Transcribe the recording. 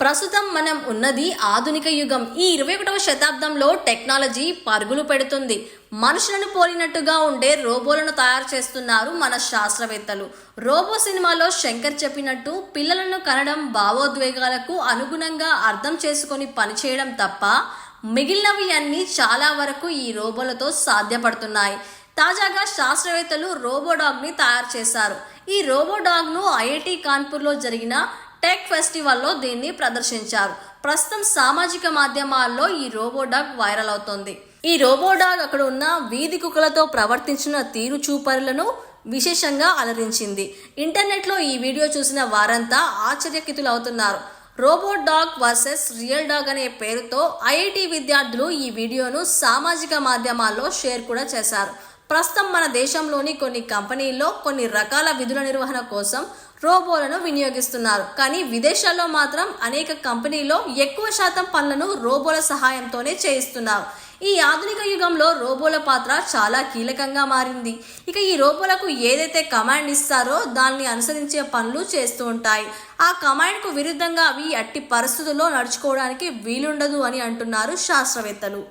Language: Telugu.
ప్రస్తుతం మనం ఉన్నది ఆధునిక యుగం. ఈ ఇరవై ఒకటవ శతాబ్దంలో టెక్నాలజీ పరుగులు పెడుతుంది. మనుషులను పోలినట్టుగా ఉండే రోబోలను తయారు చేస్తున్నారు మన శాస్త్రవేత్తలు. రోబో సినిమాలో శంకర్ చెప్పినట్టు పిల్లలను కనడం భావోద్వేగాలకు అనుగుణంగా అర్థం చేసుకొని పనిచేయడం తప్ప మిగిలినవి అన్నీ చాలా వరకు ఈ రోబోలతో సాధ్యపడుతున్నాయి. తాజాగా శాస్త్రవేత్తలు రోబోడాగ్ని తయారు చేశారు. ఈ రోబోడాగ్ను ఐఐటి కాన్పూర్లో జరిగిన టెక్ ఫెస్టివల్లో దీన్ని ప్రదర్శించారు. ప్రస్తుతం సామాజిక మాధ్యమాల్లో ఈ రోబోడాగ్ వైరల్ అవుతోంది. ఈ రోబోడాగ్ అక్కడ ఉన్న వీధి కుక్కలతో ప్రవర్తించిన తీరు చూపరులను విశేషంగా అలరించింది. ఇంటర్నెట్లో ఈ వీడియో చూసిన వారంతా ఆశ్చర్యకితులు అవుతున్నారు robo dog versus real dog అనే పేరుతో ఐఐటి విద్యార్థులు ఈ వీడియోను సామాజిక మాధ్యమాల్లో షేర్ కూడా చేశారు. ప్రస్తుతం మన దేశంలోని కొన్ని కంపెనీల్లో కొన్ని రకాల విధుల నిర్వహణ కోసం రోబోలను వినియోగిస్తున్నారు. కానీ విదేశాల్లో మాత్రం అనేక కంపెనీల్లో ఎక్కువ శాతం పనులను రోబోల సహాయంతోనే చేయిస్తున్నారు. ఈ ఆధునిక యుగంలో రోబోల పాత్ర చాలా కీలకంగా మారింది. ఇక ఈ రోబోలకు ఏదైతే కమాండ్ ఇస్తారో దాన్ని అనుసరించే పనులు చేస్తూ ఉంటాయి. ఆ కమాండ్కు విరుద్ధంగా అవి అట్టి పరిస్థితుల్లో నడుచుకోవడానికి వీలుండదు అని అంటున్నారు శాస్త్రవేత్తలు.